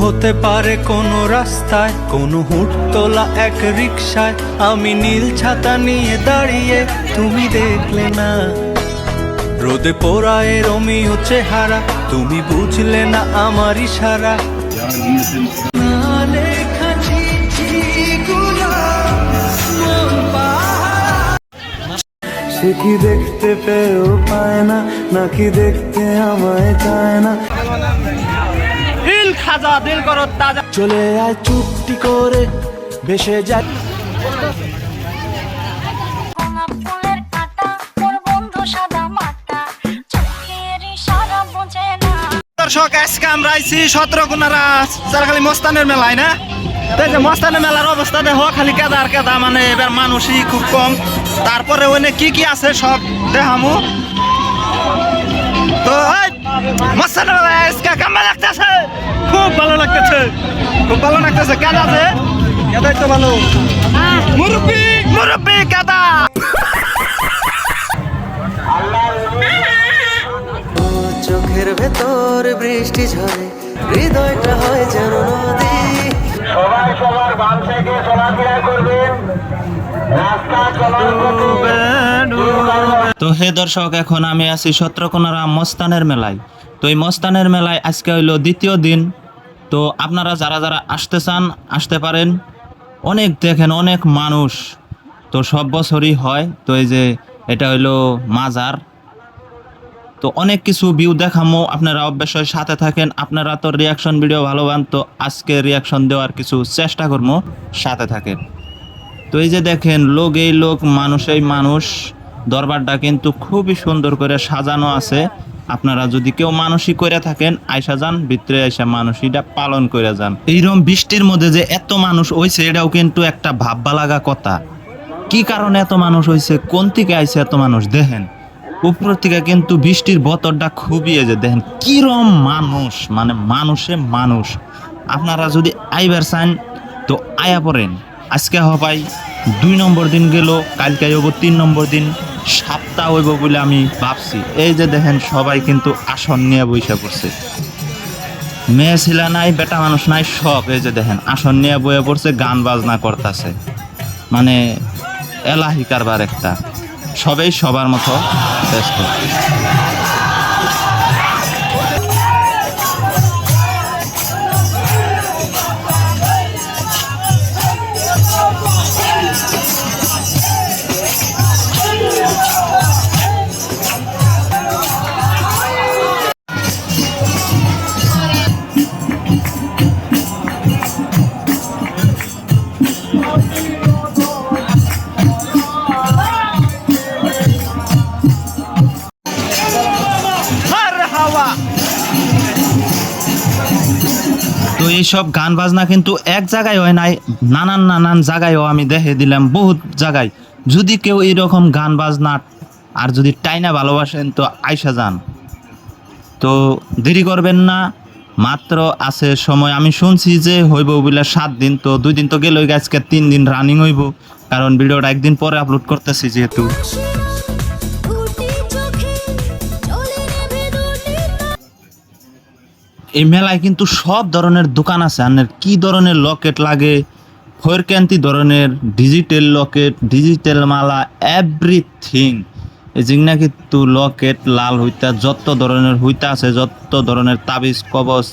হতে পারে কোনো রাস্তায়, কোনো হুটতোলা এক রিক্সায় আমি নীল ছাতা নিয়ে দাঁড়িয়ে, তুমি দেখলে না। রোদে পোড়ায় রমিও চেহারা, তুমি বুঝলে না আমার ইশারা। সে কি দেখতে পেয়েও পায় না নাকি দেখতে আমায় চায় না? খাজা দিল করো তাজা। চলে আয় চুপটি করে ভেসে যায় গোলাপ ফুলের কাঁটা ওর বন্ধু সাদা মাটা। চোখের ইশারা বোঝে না। দর্শক আজকে আমরা আইছি সতেরো কোনারা চারখালি মস্তানের মেলায় না? তাই যে মস্তানের মেলার অবস্থা দেখো খালি কেদা আর কেদা মানে এবার মানুষই খুব কম। তারপরে ওখানে কি কি আছে সব দেখামু। তো কেমন লাগতেছে? খুব ভালো লাগতেছে। খুব ভালো লাগতেছে। কেদা আছে? কেদাই তো ভালো। মুরব্বি মুরব্বি কেদা চোখের ভেতর বৃষ্টি ঝরে হৃদয়টা হয় যেন নদী। সবাই সবার বাম থেকে চলাফেরা করবেন। তো হে দর্শক, এখন আমি আছি সত্রকোনারা মস্তানের মেলায়। তো এই মস্তানের মেলায় আজকে হইল দ্বিতীয় দিন। তো আপনারা যারা যারা আসতে চান, আসতে পারেন। অনেক দেখেন, অনেক মানুষ। তো সব বছরই হয়। তো এই যে এটা হইল মাজার। তো অনেক কিছু ভিউ দেখামো। আপনারা অবশ্যই সাথে থাকেন। আপনারা তো রিয়াকশন ভিডিও ভালো পান, তো আজকে রিয়াকশন দেওয়ার কিছু চেষ্টা করব সাথে থাকেন। তো এই যে দেখেন, লোক এই লোক, মানুষ এই মানুষ, দরবারটা কিন্তু খুবই সুন্দর করে সাজানো আছে। আপনারা যদি কেউ মানসিক করে থাকেন, আয়সা যান, ভিতরে আইসা মানসিকটা পালন করে যান। এইরকম বৃষ্টির মধ্যে যে এত মানুষ হইছে, এটাও কিন্তু একটা ভাববা লাগা কথা। কি কারণে এত মানুষ হয়েছে কোন থেকে আইসে এত মানুষ? দেখেন উপর থেকে কিন্তু বৃষ্টির বতরটা খুবই যে দেখেন, কিরম মানুষ মানে মানুষে মানুষ। আপনারা যদি আইবার চান, তো আয়া পড়েন। আজকে হবাই দুই নম্বর দিন গেল, কালকে হইব তিন নম্বর দিন, সাতটা হইব বলে আমি ভাবছি। এই যে দেখেন, সবাই কিন্তু আসন নিয়ে বইসা পড়ছে। মেয়ে ছিলা নাই, বেটা মানুষ নাই, সব এই যে দেখেন, আসন নিয়ে বয়ে পড়ছে, গান বাজনা করতেছে। মানে এলাহি কারবার একটা। সবাই সবার মতো ব্যস্ত। তো এইসব গান বাজনা কিন্তু এক জায়গায় হয় নাই, নানান নানান জায়গায়ও আমি দেখে দিলাম, বহুত জায়গায়। যদি কেউ এইরকম গান বাজনা আর যদি টাইনা ভালোবাসেন, তো আইসা যান। তো দেরি করবেন না, মাত্র আছে সময়। আমি শুনছি যে হইব বলে সাত দিন, তো দুই দিন তো গেল আজকে তিন দিন রানিং হইব। কারণ ভিডিওটা একদিন পরে আপলোড করতেছি যেহেতু। এই মেলায় কিন্তু সব ধরনের দোকান আছে। আপনার কি ধরনের লকেট লাগে? ফোরক্যান্তি ধরনের ডিজিটাল লকেট ডিজিটাল মালা এভরিথিং জিগনা কিন্তু লকেট লাল হইতা, যত ধরনের হইতা আছে, যত ধরনের তাবিজ কবচ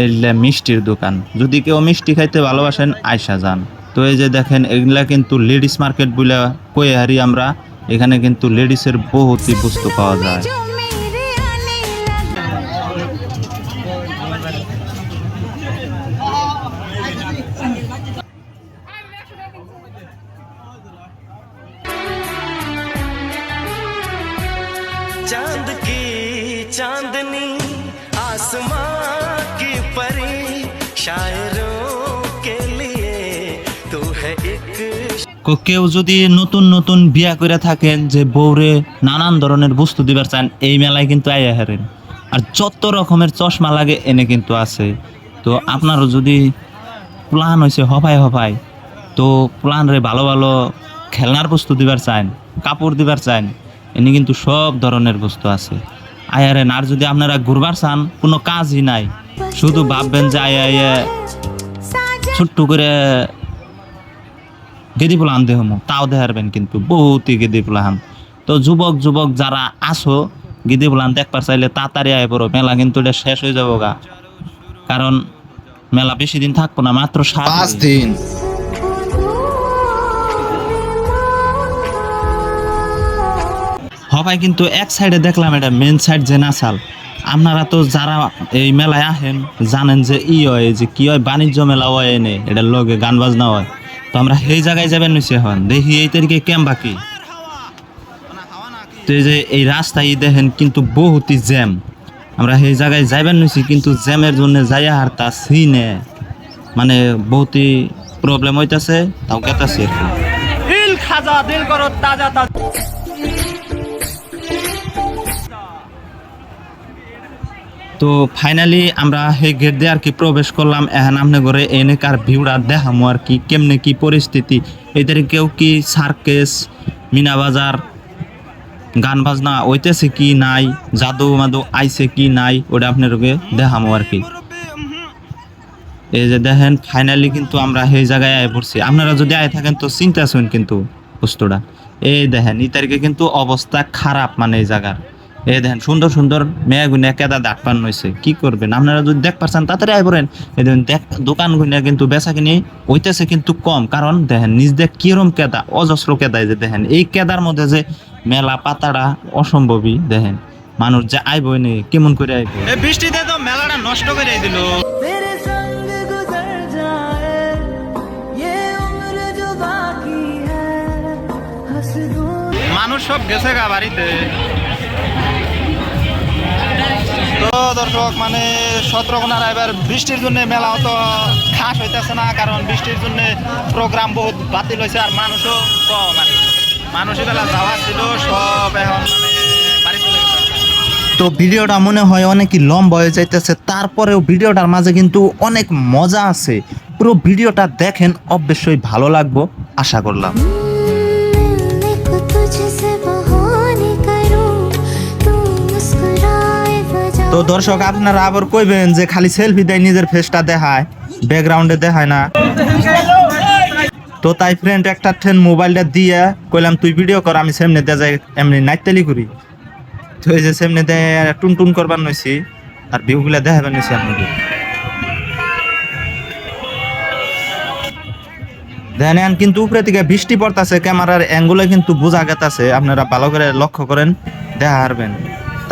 এগুলা মিষ্টির দোকান। যদি কেউ মিষ্টি খাইতে ভালোবাসেন আয়সা যান। তো এই যে দেখেন, এগুলা কিন্তু লেডিস মার্কেট বলে কয়ে হারি আমরা। এখানে কিন্তু লেডিসের বহুতই বস্তু পাওয়া যায়। आसमां की परी शायरों के लिए तू है एक কো- কেউ যদি নতুন নতুন বিয়া করে থাকেন যে বউরে নানান ধরনের বস্তু দিবার চান এই মেলায় কিন্তু আইয়া হারেন আর যত রকমের চশমা লাগে এনে কিন্তু আছে তো আপনারও যদি প্ল্যান হয়েছে হবাই হবাই তো প্ল্যান রে ভালো ভালো খেলনার বস্তু দিবার চান কাপড় দিবার চান এনে কিন্তু সব ধরনের বস্তু আছে আয়ারেন আর যদি আপনারা ঘুরবার চান কোনো কাজই নাই। শুধু ভাববেন যে আয় আয় ছোট্ট করে গেদি পোলাহান দেহমু তাও দেখারবেন কিন্তু বহুতই গেদি পোলাহান তো যুবক যুবক যারা আসো গেদি পোলাহান দেখবার চাইলে তাড়াতাড়ি আয় পড়ো। মেলা কিন্তু এটা শেষ হয়ে যাব গা কারণ মেলা বেশি দিন থাকব না মাত্র সাত দিন। হবাই কিন্তু এক সাইডে দেখলাম এটা মেন সাইড যে নাসাল। আপনারা তো যারা এই মেলায় আহেন জানেন যে ই হয়, যে কি হয়, বাণিজ্য মেলা হয় এনে এটার লগে গান বাজনা হয়। তো আমরা সেই জায়গায় যাবেন নিচে এখন। দেখি এই তারিখে কেম বাকি। তো এই যে এই রাস্তায় দেখেন কিন্তু বহুতই জ্যাম। আমরা সেই জায়গায় যাইবেন নিছি কিন্তু জ্যামের জন্য যাইয়া আর তা সিনে। মানে বহুতই প্রবলেম হইতাছে, তাও গেতাছি আর কি। দিল খাজা, দিল করো তাজা তাজা। তো ফাইনালি আমরা সেই গেট দিয়ে আর কি প্রবেশ করলাম। এখন আপনি করে এনে কার ভিউটা দেখামো আর কি, কেমনে কি পরিস্থিতি। এদের কেউ কি সার্কেস মিনা বাজার, গান বাজনা ওইতেছে কি নাই, জাদু মাদু আইছে কি নাই, ওটা আপনাদেরকে দেখামো আর কি। এই যে দেখেন ফাইনালি কিন্তু আমরা সেই জায়গায় আয় পড়ছি। আপনারা যদি আয় থাকেন তো চিন্তা শুন কিন্তু বস্তুটা। এই দেখেন এই তারিখে কিন্তু অবস্থা খারাপ মানে এই জায়গার। এ দেখেন সুন্দর সুন্দর মেয়া গুনিয়া কেদা দাঁত পান হয়েছে কি করবেন? আপনারা যদি দেখ পাচ্ছেন তাড়াতাড়ি আই পড়েন। এ দেখেন দেখ দোকান গুনিয়া কিন্তু বেচা কিনি ওইতেছে কিন্তু কম। কারণ দেখেন নিজ দেখ কিরম কেদা অজস্র কেদা যে দেখেন। এই কেদার মধ্যে যে মেলা পাতাড়া অসম্ভবই দেখেন। মানুষ যে আইব নে কেমন করে আইব? বৃষ্টিতে তো মেলাটা নষ্ট করে দিল। মানুষ সব গেছে গা বাড়িতে। তো দর্শক মানে সতেরোকোনার এবার বৃষ্টির জন্য মেলা অত খাস হইতেছে না, কারণ বৃষ্টির জন্য প্রোগ্রাম বহুত বাতিল হয়েছে আর মানুষও কম কি। মানুষই বেলা যাওয়া ছিল, সব এখন মানে তো ভিডিওটা মনে হয় অনেকই লম্বা হয়ে যাইতেছে, তারপরেও ভিডিওটার মাঝে কিন্তু অনেক মজা আছে পুরো ভিডিওটা দেখেন, অবশ্যই ভালো লাগবো, আশা করলাম তো দর্শক, আপনারা আবার কইবেন যে খালি সেলফি দেয়, নিজের ফেসটা দেখায়। ব্যাকগ্রাউন্ডে দেখায় না। তো তাই ফ্রেন্ড একটা ট্রেন মোবাইলটা দিয়ে কইলাম, তুই ভিডিও কর, আমি সেমনে দে যাই, এমনি নাইতালি করি। তো এই যে সেমনে দে টুন টুন করবার নইছি, আর ভিউগুলা দেখাবার নইছি আপনাদের। দেখেন কিন্তু উপরে থেকে বৃষ্টি পড়তাছে ক্যামেরার অ্যাঙ্গুলে কিন্তু বোঝা গেতাছে, আপনারা ভালো করে লক্ষ্য করেন দেখা হারবেন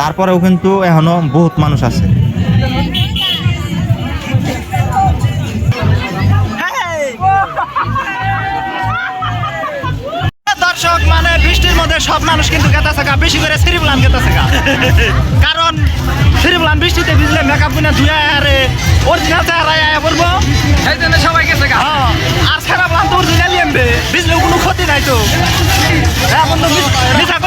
তারপরেও কিন্তু এখনও বহুত মানুষ আছে। দর্শক মানে বৃষ্টির মধ্যে সব মানুষ কিন্তু গেতাছে গা বেশি করে সিরিবলান গেতাছে গা কারণ সিরিবলান বৃষ্টিতে ভিজলে মেকআপ কিনা ধুয়া আরে অরিজিনাল চেহারা আয়া পড়ব। সেই জন্য সবাই গেছে গা আর সেরা প্লান তো অরিজিনালি আনবে ভিজলেও কোনো ক্ষতি নাই তো। হ্যাঁ বন্ধু মিথ্যা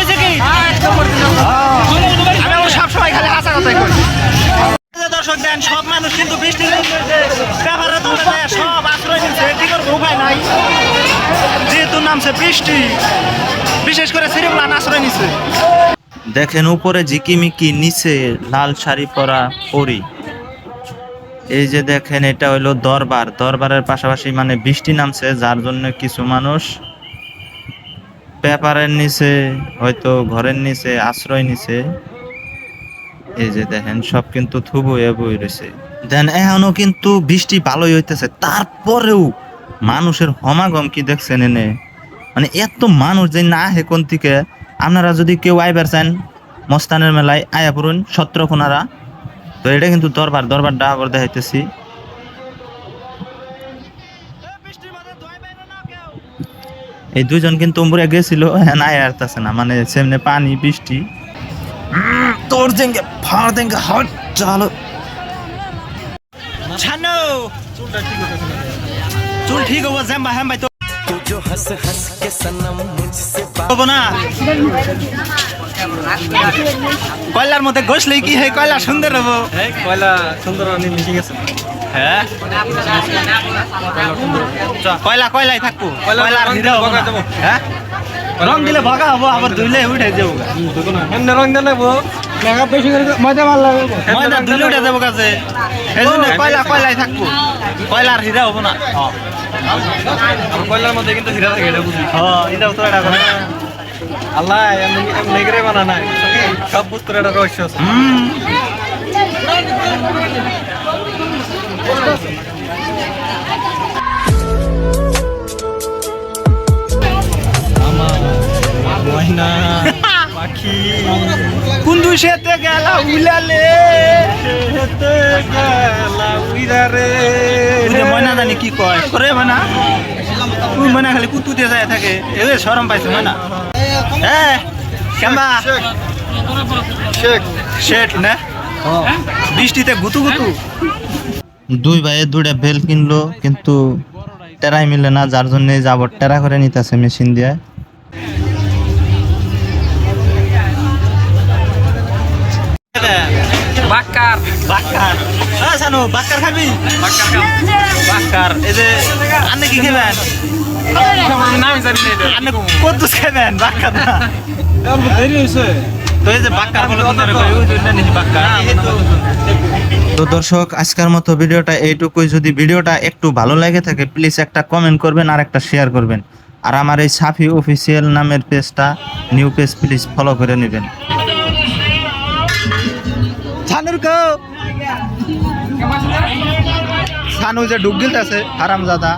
দেন সব মানুষ কিন্তু বৃষ্টির তুলে দেয়, সব আশ্রয় নিচ্ছে করব, উপায় নাই। যেহেতু নামছে বৃষ্টি, বিশেষ করে সিরিবলান আশ্রয় নিচ্ছে দেখেন, উপরে ঝিকিমিকি, নিচে লাল শাড়ি পরা পরি। এই যে দেখেন, এটা হইল দরবার। দরবারের পাশাপাশি মানে বৃষ্টি নামছে, যার জন্য কিছু মানুষ পেপারের নিচে, হয়তো ঘরের নিচে আশ্রয় নিছে। এই যে দেখেন, সব কিন্তু থুবু বই রয়েছে। দেন এখনও কিন্তু বৃষ্টি ভালোই হইতেছে। তারপরেও মানুষের সমাগম কি দেখছেন এনে? মানে এত মানুষ যে না হে কোন থেকে আপনারা যদি কেউ আইবার চান মস্তানের মেলায়, আয়া পড়ুন সত্রকোনারা। তো এটা কিন্তু দরবার দরবারটা আবার দেখাইতেছি। এই দুজন কিন্তু গেছিল হ্যাঁ না আসতেছে না। মানে সেমনে পানি, বৃষ্টি। উম, তোর দেঙ্গে ফাড় দেঙ্গে হট চালো ছানো চুল ঠিক হবো জ্যাম্বা হ্যাম ভাই তো जो हंस हंस के सनम मुझसे হবো না কয়লার মধ্যে ঘষলেই কি হয় কয়লা সুন্দর হবো কয়লা সুন্দর মিটিং আছে হ্যাঁ কয়লা কয়লাই থাকবো কয়লা কয়লার রং হিরো হবো ভগা না। যাবো। হ্যাঁ রং দিলে ভগা হব আবার ধুইলে উঠে যাব। এমনি রং দিলে ময়দা দুলে উঠে যাব কাছে। এই জন্য কয়লা কয়লাই থাকব। কয়লার হীরা হব না। কয়লার মধ্যে কিন্তু হীরা থাকে এটা বুঝি। হ্যাঁ এটাও তো এটা কথা। আল্লাহ এমনি এমনি বানা নাই। সব বস্তুর একটা রহস্য আছে। ময়না পাখি। কোন দুষেতে গেলা উলালে সেতে গেলা উইরারে। ময়না জানি কি কয়। করে ময়না। তুই ময়না খালি কুতু দিয়ে যায় থাকে। এ শরম পাইছো ময়না। এ কেমবা? শেখ শেঠ না? বৃষ্টিতে গুতু গুতু। দুই ভাইয়ে দুইটা বেল কিনলো কিন্তু টেরাই মিলে না যার জন্য যাব টেরা করে নিতেছে মেশিন দিয়ে। বাক্কার। বাক্কার। হ্যাঁ বাক্কার খাবি? বাক্কার বাক্কার। এই যে আপনি কি খাবেন জানি না খাবেন বাক্কার না। তো এই যে বাক্কার বলে তোমরা ওই জন্য বাক্কার। তো দর্শক আজকের মতো ভিডিওটা এইটুকুই। যদি ভিডিওটা একটু ভালো লাগে থাকে প্লিজ একটা কমেন্ট করবেন আর একটা শেয়ার করবেন। আর আমার এই সাফি অফিসিয়াল নামের পেজটা নিউ পেজ প্লিজ ফলো করে নেবেন। ছানুর কো ছানু যে ডুব গিলতেছে হারামজাদা।